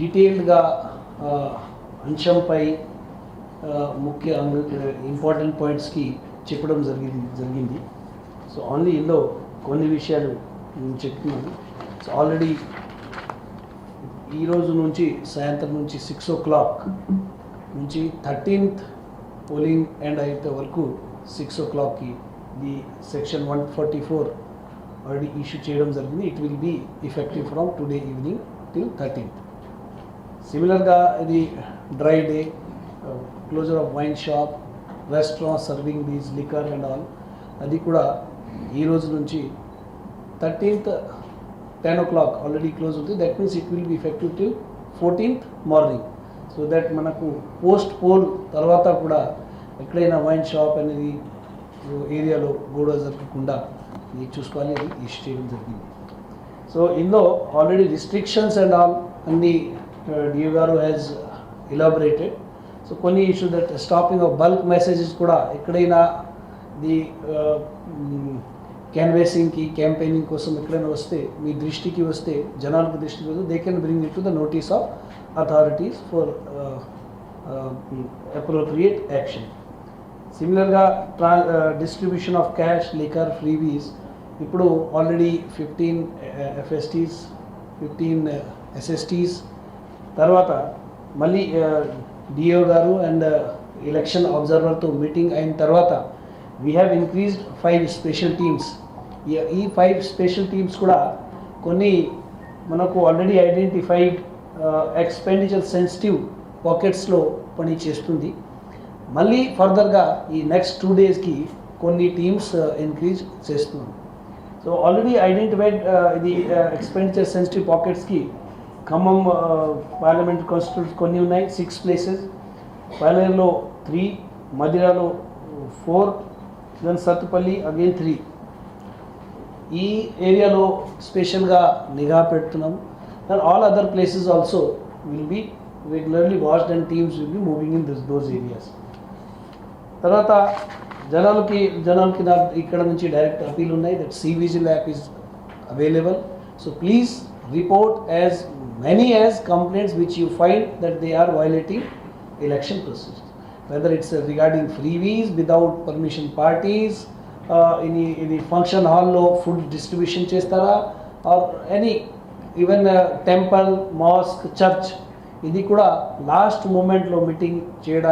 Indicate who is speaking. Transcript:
Speaker 1: డీటెయిల్డ్గా అంశంపై ముఖ్య ఇంపార్టెంట్ పాయింట్స్కి చెప్పడం జరిగింది జరిగింది. సో ఓన్లీ ఇందులో కొన్ని విషయాలు నేను చెప్తున్నాను. సో ఆల్రెడీ ఈ రోజు నుంచి సాయంత్రం నుంచి సిక్స్ ఓ క్లాక్ నుంచి థర్టీన్త్ పోలింగ్ ఎండ్ అయితే వరకు సిక్స్ ఓ క్లాక్కి the section one forty four already issue చేయడం జరిగింది. It will be effective from today evening till thirteenth సిమిలర్గా ఇది dry day closure of wine shop restaurant serving these liquor and all అది కూడా ఈ రోజు నుంచి thirteenth ten o'clock already close అవుతుంది that means it will be effective to fourteenth morning so that మనకు post poll తర్వాత కూడా ఎక్కడైనా వైన్ షాప్ అనేది ఏరియాలో గొడవ జరగకుండా ఇది చూసుకోవాలి. అది ఇష్ట చేయడం జరిగింది. సో ఇందులో ఆల్రెడీ రిస్ట్రిక్షన్స్ అండ్ ఆల్ అన్నీ డియో గారు హ్యాజ్ ఇలాబరేటెడ్ సో కొన్ని issue that stopping of bulk messages కూడా ఎక్కడైనా ది క్యాన్వేసింగ్కి క్యాంపెయినింగ్ కోసం ఎక్కడైనా వస్తే మీ దృష్టికి వస్తే జనాలకు దృష్టికి వస్తే they can bring it to the notice of authorities for appropriate action సిమిలర్గా ట్రా distribution of cash liquor freebies ఇప్పుడు already fifteen FSTs fifteen SSTs తర్వాత మళ్ళీ డిఓ గారు అండ్ ఎలక్షన్ అబ్జర్వర్తో మీటింగ్ అయిన తర్వాత we have increased five special teams ఈ five special teams కూడా కొన్ని మనకు ఆల్రెడీ ఐడెంటిఫైడ్ ఎక్స్పెండిచర్ సెన్సిటివ్ పాకెట్స్లో పని చేస్తుంది. మళ్ళీ ఫర్దర్గా ఈ నెక్స్ట్ టూ డేస్కి కొన్ని టీమ్స్ ఇంక్రీజ్ చేస్తున్నాం సో ఆల్రెడీ ఐడెంటిఫైడ్ ఇది ఎక్స్పెండిచర్ సెన్సిటివ్ పాకెట్స్కి ఖమ్మం పార్లమెంట్ కాన్స్టిట్యూట్స్ కొన్ని ఉన్నాయి సిక్స్ ప్లేసెస్ పాలేరులో three మదిరాలో four then Sathupalli again three ఈ ఏరియాలో స్పెషల్గా నిఘా పెడుతున్నాం. And all other places also will be regularly watched and teams will be moving in this those areas తర్వాత జనాలకి జనాలకి నాకు ఇక్కడ నుంచి డైరెక్ట్ అపీల్ ఉన్నాయి. That cVIGIL app is available so please report as many as complaints which you find that they are violating election procedure whether it's regarding freebies without permission parties ఇది ఇది function హాల్లో food distribution చేస్తారా or any even temple mosque church ఇది కూడా last మూమెంట్లో meeting చేయడానికి